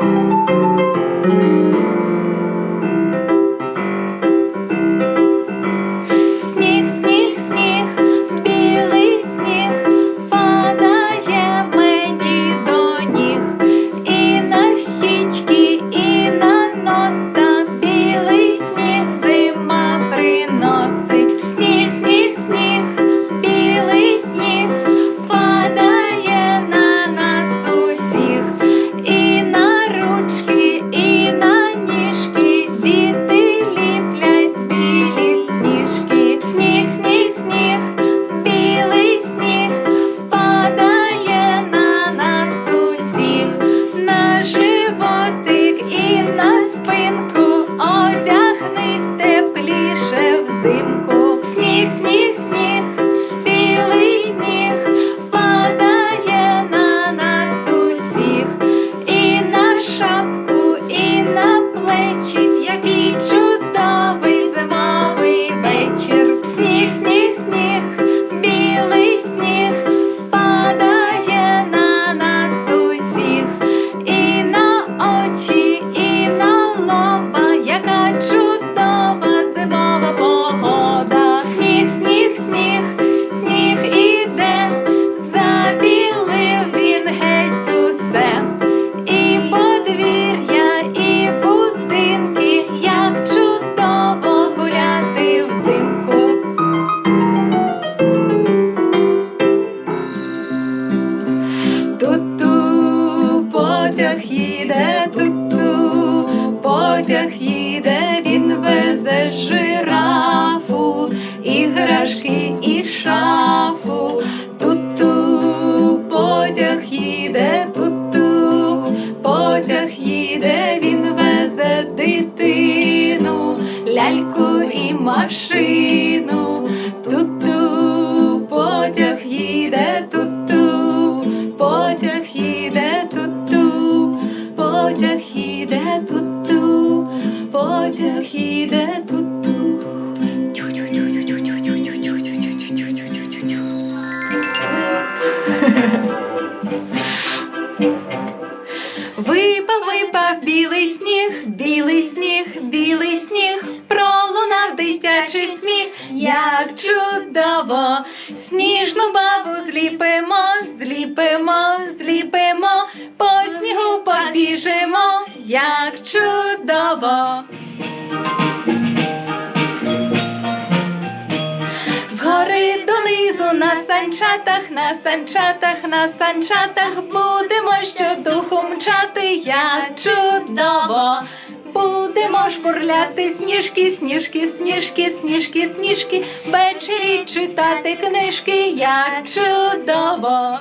Música чудово. Згори донизу на санчатах, на санчатах, на санчатах будемо щодуху мчати, я чудово. Будемо шпурляти сніжки, сніжки, сніжки, сніжки, сніжки, ввечері читати книжки, як чудово.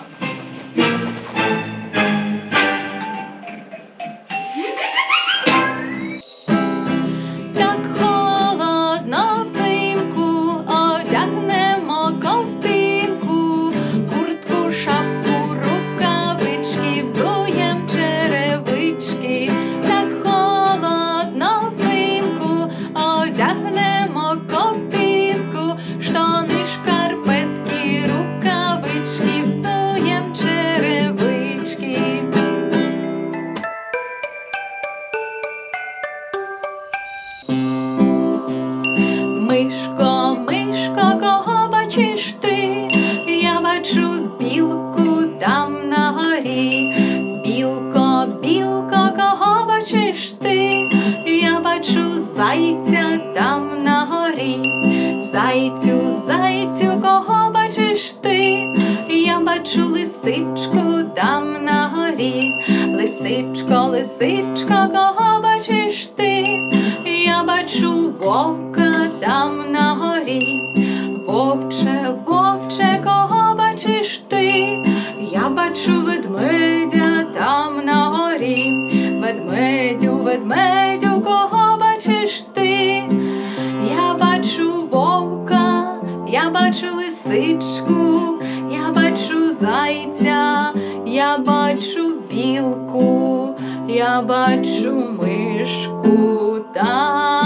зайця там на горі, зайцю, зайцю, кого бачиш ти? Я бачу лисичку там на горі, лисичко, лисичка, кого бачиш ти? Я бачу вовка там на горі, вовче, вовче, кого бачиш ти? Я бачу ведмедя там на горі, ведмедю, ведмедю ти, я бачу вовка, я бачу лисичку, я бачу зайця, я бачу білку, я бачу мишку. Та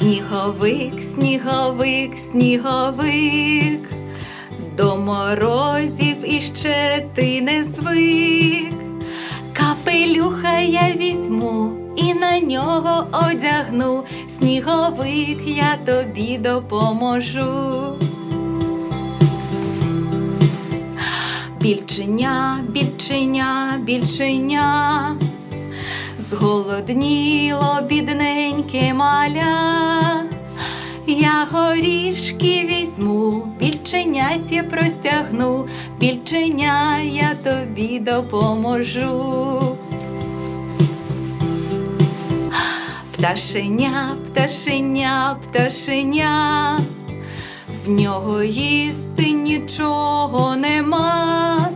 Сніговик, сніговик, сніговик, до морозів іще ти не звик. Капелюха я візьму і на нього одягну. Сніговик, я тобі допоможу. Більченя, більченя, більченя, зголодніло бідненьке маля. Я горішки візьму, більченяті простягну, більченя я тобі допоможу. Пташеня, пташеня, пташеня, в нього їсти нічого нема.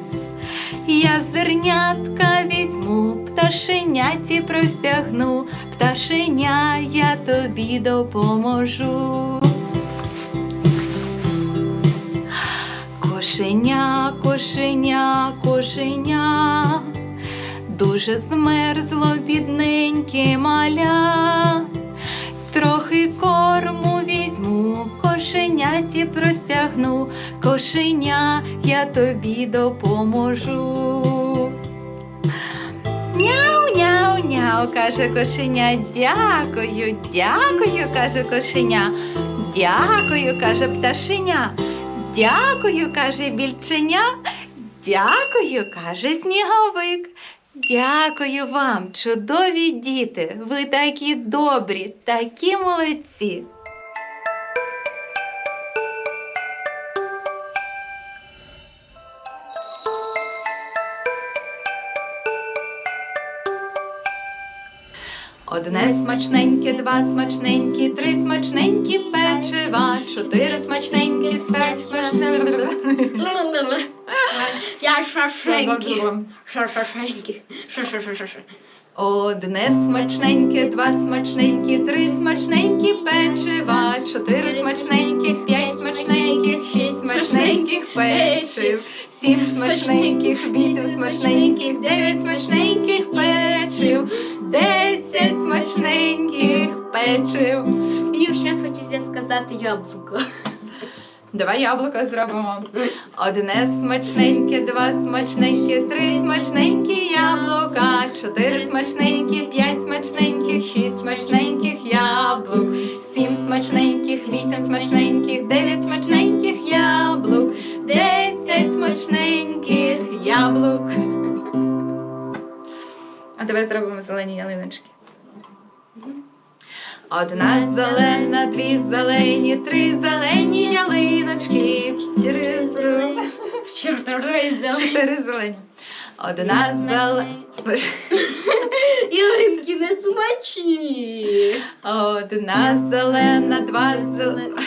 Я зернятка візьму, пташеняті простягну, пташеня я тобі допоможу. Кошеня, кошеня, кошеня, дуже змерзло бідненьке маля. Трохи корму візьму, кошеняті простягну, кошеня я тобі допоможу. Няу, няу, няу, каже кошеня. Дякую, дякую, каже кошеня. Дякую, каже пташеня. Дякую, каже більченя. Дякую, каже сніговик. Дякую вам, чудові діти. Ви такі добрі, такі молодці. Одне смачненьке, два смачненькі, три смачненькі печива, чотири смачненькі, п'ять. Я. Шашашашаша. Одне смачненьке, два смачненькі, три смачненькі печива, чотири смачненьких, п'ять смачненьких, шість смачненьких печив, сім смачненьких, вісім смачненьких, дев'ять смачненьких печив, десять смачненьких печив. Мені зараз хочеться сказати яблуко. Давай яблука зробимо. Одне смачненьке, два смачненьке, три смачненькі яблука, чотири смачненькі, п'ять смачненьких, шість смачненьких яблук, сім смачненьких, вісім смачненьких, дев'ять смачненьких яблук, десять смачненьких яблук. А давай зробимо зелені ялиночки. Одна зелена, дві зелені, три зелені ялиночки, чотири зелені. Чотири зелені. Чотири зелені. Одна зелена. Ялинки не смачні. Одна зелена, два зелені.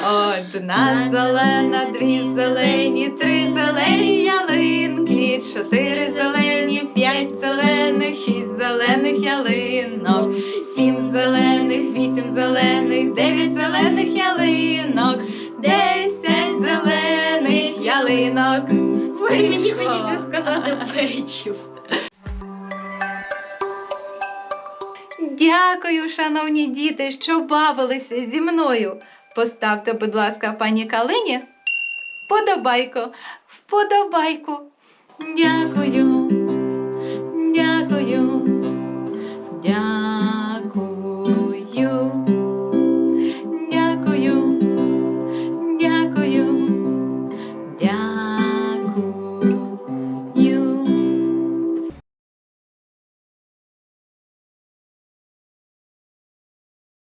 Одна зелена, дві зелені, три зелені ялинки, чотири зелені, п'ять зелених, шість зелених ялинок, дев'ять зелених ялинок, десять зелених ялинок. Ой, мені хочеться сказати печив. Дякую, шановні діти, що бавилися зі мною. Поставте, будь ласка, пані Калині вподобайку, вподобайку. Дякую.